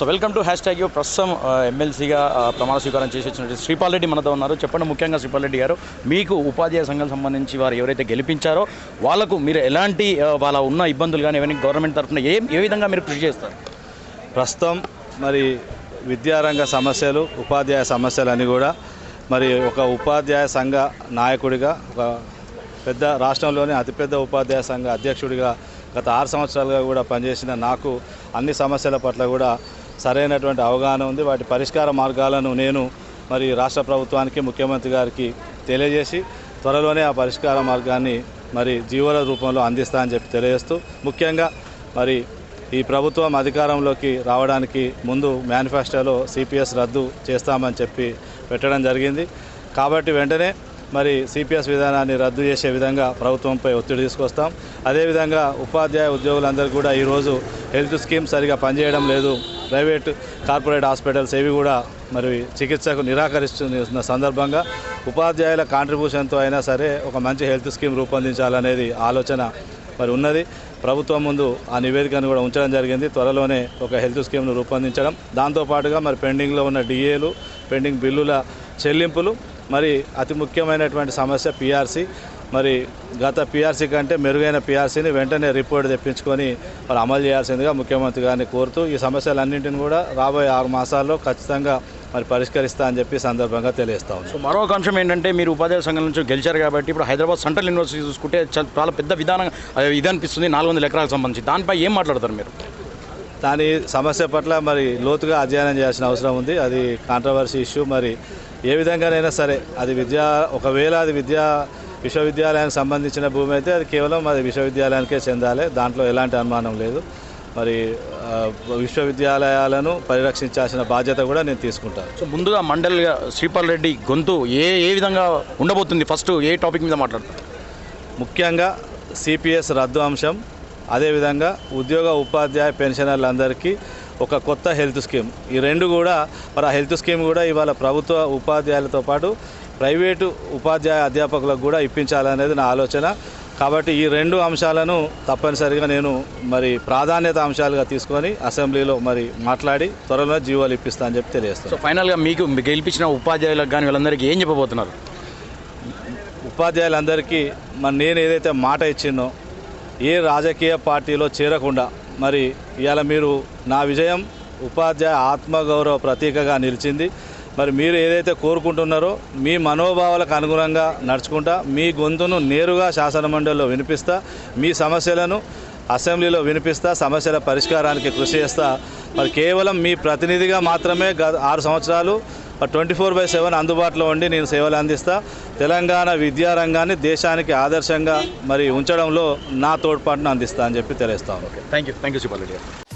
So welcome to hashtag ప్రస్తుతం ఎమ్మెల్సీగా ప్రమాణ స్వీకారం చేసి వచ్చినట్టు శ్రీపాల్ రెడ్డి మనతో ఉన్నారు. చెప్పండి ముఖ్యంగా శ్రీపాల్ రెడ్డి గారు మీకు ఉపాధ్యాయ సంఘం సంబంధించి వారు ఎవరైతే గెలిపించారో వాళ్ళకు మీరు ఎలాంటి వాళ్ళ ఉన్న ఇబ్బందులు కానీ ఏమైనా గవర్నమెంట్ తరఫున ఏ ఏ విధంగా మీరు కృషి చేస్తారు? ప్రస్తుతం మరి విద్యారంగ సమస్యలు ఉపాధ్యాయ సమస్యలు అని కూడా మరి ఒక ఉపాధ్యాయ సంఘ నాయకుడిగా ఒక పెద్ద రాష్ట్రంలోనే అతిపెద్ద ఉపాధ్యాయ సంఘ అధ్యక్షుడిగా గత ఆరు సంవత్సరాలుగా కూడా పనిచేసిన నాకు అన్ని సమస్యల పట్ల కూడా సరైనటువంటి అవగాహన ఉంది. వాటి పరిష్కార మార్గాలను నేను మరి రాష్ట్ర ప్రభుత్వానికి ముఖ్యమంత్రి గారికి తెలియజేసి త్వరలోనే ఆ పరిష్కార మార్గాన్ని మరి జీవోల రూపంలో అందిస్తా అని చెప్పి తెలియజేస్తూ ముఖ్యంగా మరి ఈ ప్రభుత్వం అధికారంలోకి రావడానికి ముందు మేనిఫెస్టోలో సిపిఎస్ రద్దు చేస్తామని చెప్పి పెట్టడం జరిగింది. కాబట్టి వెంటనే మరి సిపిఎస్ విధానాన్ని రద్దు చేసే విధంగా ప్రభుత్వంపై ఒత్తిడి తీసుకొస్తాం. అదేవిధంగా ఉపాధ్యాయ ఉద్యోగులందరూ కూడా ఈరోజు హెల్త్ స్కీమ్ సరిగా పనిచేయడం లేదు. ప్రైవేట్ కార్పొరేట్ హాస్పిటల్స్ ఏవి కూడా మరి చికిత్సకు నిరాకరిస్తున్న సందర్భంగా ఉపాధ్యాయుల కాంట్రిబ్యూషన్తో అయినా సరే ఒక మంచి హెల్త్ స్కీమ్ రూపొందించాలనేది ఆలోచన మరి ఉన్నది. ప్రభుత్వం ముందు ఆ నివేదికను కూడా ఉంచడం జరిగింది. త్వరలోనే ఒక హెల్త్ స్కీమ్ను రూపొందించడం. దాంతోపాటుగా మరి పెండింగ్లో ఉన్న డిఏలు పెండింగ్ బిల్లుల చెల్లింపులు మరి అతి ముఖ్యమైనటువంటి సమస్య పిఆర్సీ. మరి గత పిఆర్సీ కంటే మెరుగైన పిఆర్సీని వెంటనే రిపోర్ట్ తెప్పించుకొని మరి అమలు చేయాల్సిందిగా ముఖ్యమంత్రి గారిని కోరుతూ ఈ సమస్యలన్నింటిని కూడా రాబోయే ఆరు మాసాల్లో ఖచ్చితంగా మరి పరిష్కరిస్తా అని చెప్పి సందర్భంగా తెలియజేస్తా ఉన్నాం. సో మరొక అంశం ఏంటంటే మీరు ఉపాధ్యాయ సంఘం నుంచి గెలిచారు కాబట్టి ఇప్పుడు హైదరాబాద్ సెంట్రల్ యూనివర్సిటీ చూసుకుంటే చాలా పెద్ద విధానం ఇది అనిపిస్తుంది నాలుగు వందల ఎకరాలకు సంబంధించి. దానిపై ఏం మాట్లాడతారు మీరు? దాని సమస్య పట్ల మరి లోతుగా అధ్యయనం చేయాల్సిన అవసరం ఉంది. అది కాంట్రవర్సీ ఇష్యూ మరి ఏ విధంగానైనా సరే అది విద్యా ఒకవేళ అది విద్యా విశ్వవిద్యాలయానికి సంబంధించిన భూమి అయితే అది కేవలం అది విశ్వవిద్యాలయానికే చెందాలి. దాంట్లో ఎలాంటి అనుమానం లేదు. మరి విశ్వవిద్యాలయాలను పరిరక్షించాల్సిన బాధ్యత కూడా నేను తీసుకుంటాను. సో ముందుగా మండల్ శ్రీపాల్ రెడ్డి గొంతు ఏ ఏ విధంగా ఉండబోతుంది? ఫస్ట్ ఏ టాపిక్ మీద మాట్లాడతారు? ముఖ్యంగా సిపిఎస్ రద్దు అంశం అదేవిధంగా ఉద్యోగ ఉపాధ్యాయ పెన్షనర్లందరికీ ఒక కొత్త హెల్త్ స్కీమ్. ఈ రెండు కూడా మరి ఆ హెల్త్ స్కీమ్ కూడా ఇవాళ ప్రభుత్వ ఉపాధ్యాయులతో పాటు ప్రైవేటు ఉపాధ్యాయ అధ్యాపకులకు కూడా ఇప్పించాలనేది నా ఆలోచన. కాబట్టి ఈ రెండు అంశాలను తప్పనిసరిగా నేను మరి ప్రాధాన్యత అంశాలుగా తీసుకొని అసెంబ్లీలో మరి మాట్లాడి త్వరలో జీవోలు ఇప్పిస్తా అని చెప్పి తెలియజేస్తాను సో ఫైనల్గా మీకు గెలిపించిన ఉపాధ్యాయులకు కానీ వీళ్ళందరికీ ఏం చెప్పబోతున్నారు? ఉపాధ్యాయులందరికీ మరి నేను ఏదైతే మాట ఇచ్చినో ఏ రాజకీయ పార్టీలో చేరకుండా మరి ఇవాళ మీరు నా విజయం ఉపాధ్యాయ ఆత్మగౌరవ ప్రతీకగా నిలిచింది. మరి మీరు ఏదైతే కోరుకుంటున్నారో మీ మనోభావాలకు అనుగుణంగా నడుచుకుంటా మీ గొంతును నేరుగా శాసనమండలిలో వినిపిస్తా మీ సమస్యలను అసెంబ్లీలో వినిపిస్తా సమస్యల పరిష్కారానికి కృషి చేస్తా. మరి కేవలం మీ ప్రతినిధిగా మాత్రమే గత ఆరు సంవత్సరాలు ట్వంటీ ఫోర్ బై సెవెన్ అందుబాటులో ఉండి నేను సేవలు అందిస్తా. తెలంగాణ విద్యారంగాన్ని దేశానికి ఆదర్శంగా మరి ఉంచడంలో నా తోడ్పాటును అందిస్తా అని చెప్పి తెలియస్తాను thank you thank you Sripal